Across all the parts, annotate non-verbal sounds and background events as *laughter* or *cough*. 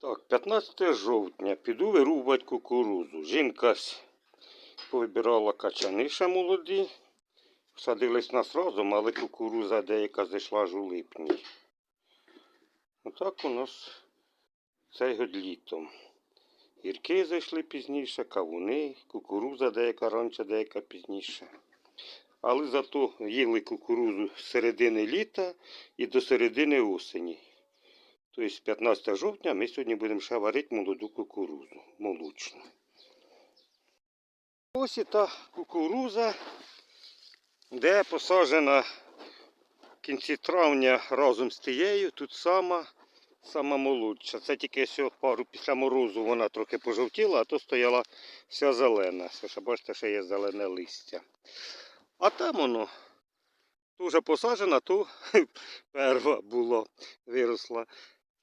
Так, 15 жовтня піду вирубувати кукурузу. Жінка повибирала качани ще молоді. Садились нас разом, але кукуруза деяка зайшла аж у липні. Отак у нас цей год літом. Гірки зайшли пізніше, кавуни, кукуруза деяка раніше, деяка пізніше. Але зато їли кукурузу з середини літа і до середини осені. Тобто 15 жовтня ми сьогодні будемо ще варити молоду кукурузу, молочну. Ось і та кукуруза, де посаджена в кінці травня разом з тією, тут сама, сама молодша. Це тільки що пару після морозу вона трохи пожовтіла, а то стояла вся зелена. Це ще бачите, ще є зелене листя. А там воно дуже посаджена, то *laughs* перва була, виросла.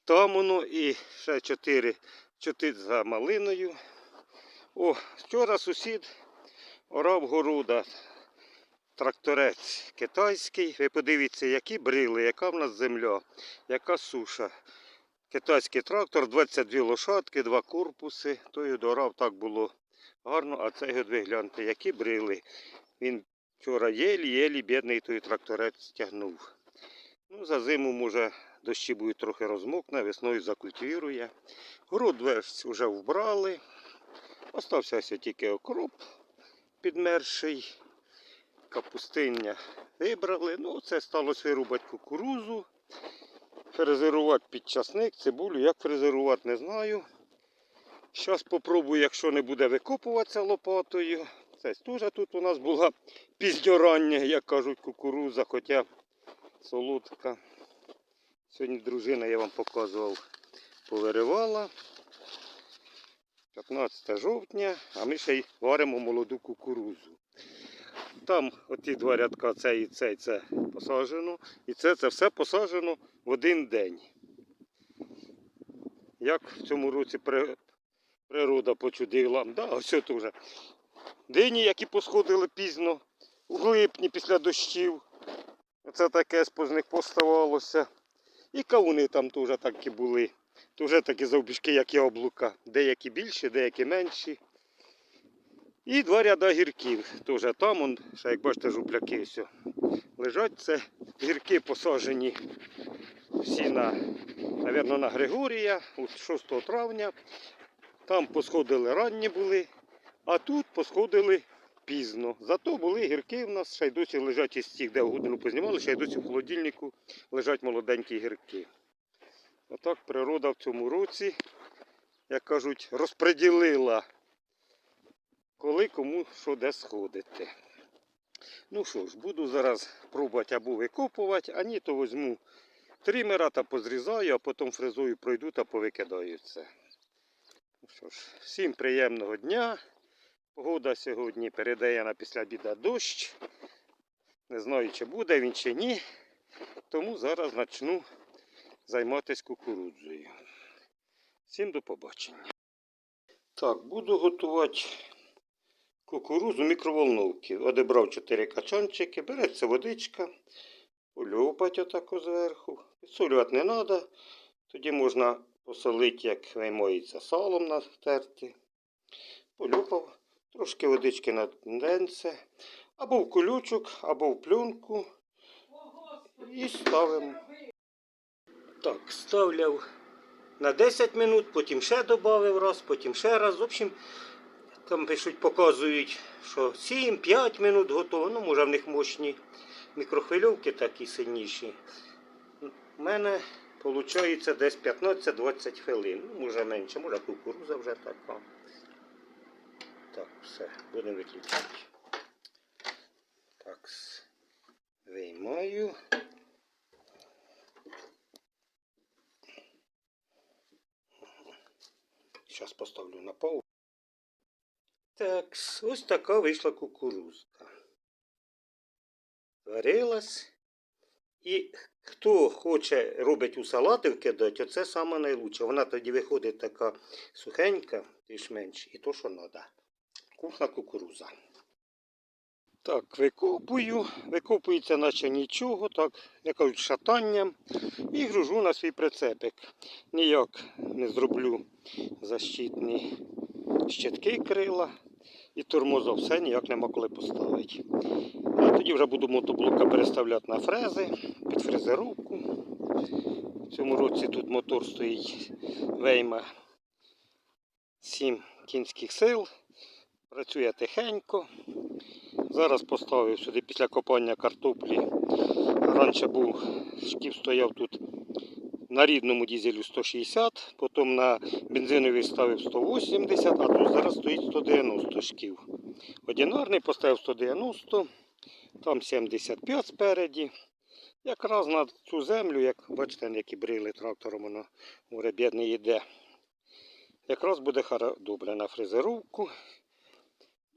Там воно і ще чотири, чотири за малиною. О, вчора сусід орав города. Тракторець китайський. Ви подивіться, які брили, яка в нас земля, яка суша. Китайський трактор, 22 лошадки, два корпуси. Той дорав так було гарно, а цей ви гляньте, які брили. Він вчора єлі-єлі бідний той тракторець тягнув. Ну, за зиму, може, дощі будуть трохи розмокне, весною закультивірує. Город весь вже вбрали. Остався тільки окроп підмерший. Капустиння вибрали. Ну, це сталося вирубати кукурузу, фрезерувати під часник, цибулю. Як фрезерувати, не знаю. Зараз спробую, якщо не буде викопуватися лопатою. Це теж тут у нас була пізньорання, як кажуть, кукуруза, хоча солодка. Сьогодні дружина я вам показував, повиривала. 15 жовтня, а ми ще й варимо молоду кукурузу. Там оті два рядка, цей і цей, це посаджено. І це, це все посаджено в один день. Як в цьому році природа почудила. Да, ось це вже. Дині, які посходили пізно, у липні після дощів. Оце таке з них поставалося. І кавуни там теж такі були. Теж такі завбіжки, як яблука. Деякі більші, деякі менші. І два ряда гірків. Теж там, он, ще як бачите, жупляки все лежать. Це гірки посаджені всі на, мабуть, на Григорія, 6 травня. Там посходили ранні були, а тут посходили пізно. Зато були гірки в нас, ще й досі лежать із тих, де в годину познімали, ще й досі в холодильнику лежать молоденькі гірки. Отак природа в цьому році, як кажуть, розподілила коли кому що де сходити. Ну що ж, буду зараз пробувати або викопувати, а ні, то візьму тримера та позрізаю, а потім фрезою пройду та повикидаю це. Ну що ж, всім приємного дня. Погода сьогодні передає на після обіда дощ. Не знаю, чи буде він чи ні. Тому зараз почну займатися кукурудзою. Всім до побачення. Так, буду готувати кукурузу мікроволновки. Одебрав 4 качанчики, береться водичка, полюпать отако зверху. Підсолювати не треба. Тоді можна посолити, як виймається салом натерти. Полюпав, трошки водички на денце, або в колючок, або в пленку. І ставимо. Так, ставляв на 10 минут, потім ще додав раз, потім ще раз. В общем, там пишуть, показують, що 7-5 минут готово. Ну, може в них мощні мікрохвильовки такі сильніші. У мене виходить десь 15-20 хвилин. Ну, може менше, може кукуруза вже така. Так, все, будемо виключати. Так, виймаю. Зараз поставлю на пол. Так, ось така вийшла кукурузка. Варилась. І хто хоче робить у салати вкидати, оце саме найлучше. Вона тоді виходить така сухенька, більш менш, і то, що треба. Вкусна кукуруза. Так, викопую. Викопується наче нічого, так, я кажуть, шатанням. І гружу на свій прицепик. Ніяк не зроблю защитні щитки крила. І тормоза все ніяк нема коли поставити. А тоді вже буду мотоблока переставляти на фрези, під фрезеровку. В цьому році тут мотор стоїть Вейма 7 кінських сил. Працює тихенько. Зараз поставив сюди після копання картоплі. Раніше був шків стояв тут на рідному дізелю 160, потім на бензиновий ставив 180, а тут зараз стоїть 190 шків. Одинарний поставив 190, там 75 спереді. Якраз на цю землю, як бачите, які брили трактором, воно море бідне йде. Якраз буде добре на фрезеровку.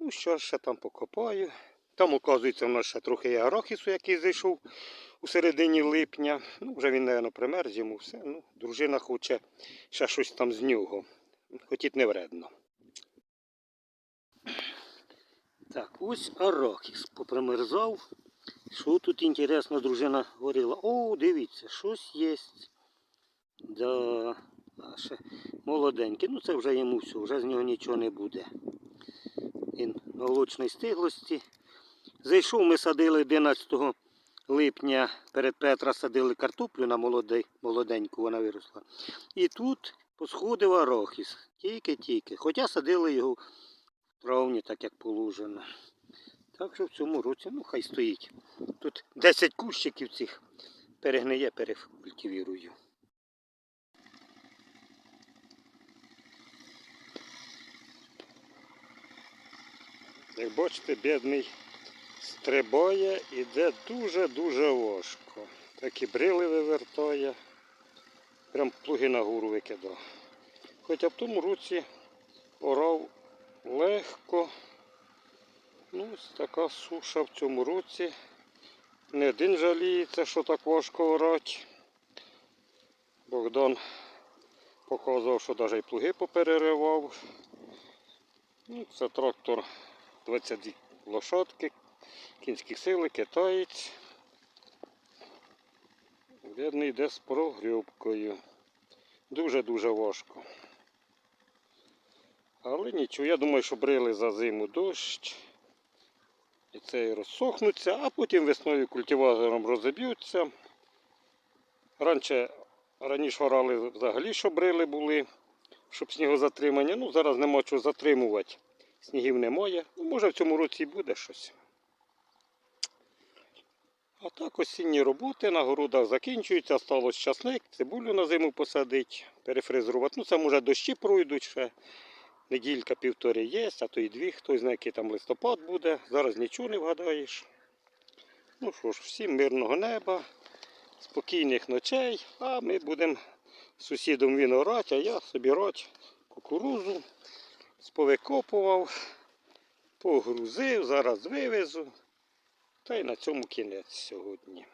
Ну, що ж, ще там покопаю. Там, оказується, в нас ще трохи є арахісу, який зайшов у середині липня. Ну, вже він, мабуть, примерз йому все. Ну, дружина хоче ще щось там з нього. Хотіть не вредно. Так, ось арахіс попримерзав. Що тут інтересно, дружина говорила? О, дивіться, щось є. Да, ще молоденький. Ну це вже йому все, вже з нього нічого не буде. Молочної стиглості. Зайшов, ми садили 11 липня перед Петра садили картоплю на молодий, молоденьку, вона виросла. І тут посходив арахіс. Тільки-тільки. Хоча садили його в травні, так як положено. Так що в цьому році, ну хай стоїть. Тут 10 кущиків цих перегниє, перекультивірую. Як бачите, бідний стрибає, іде дуже-дуже важко. Так і брили вивертає. Прям плуги на гору викидав. Хоча в тому році орав легко. Ну, ось така суша в цьому році. Не один жаліється, що так важко орати. Богдан показував, що навіть і плуги попереривав. Ну, це трактор 22 лошадки, кінські сили, китаєць. Видно, йде з прогрібкою. Дуже-дуже важко. Але нічого, я думаю, що брили за зиму дощ. І це і розсохнуться, а потім весною культиватором розіб'ються. Раніше, раніше орали взагалі, що брили були, щоб снігозатримання. Ну, зараз нема чого затримувати. Снігів немає. Ну, може в цьому році і буде щось. А так осінні роботи на городах закінчуються, сталося часник, цибулю на зиму посадити, перефрезерувати. Ну, це може дощі пройдуть ще. Неділька півтори є, а то й дві, хтось знає, який там листопад буде. Зараз нічого не вгадаєш. Ну що ж, всім мирного неба, спокійних ночей, а ми будемо з сусідом він орати, а я собі рати кукурузу. Сповикопував, погрузив, зараз вивезу. Та й на цьому кінець сьогодні.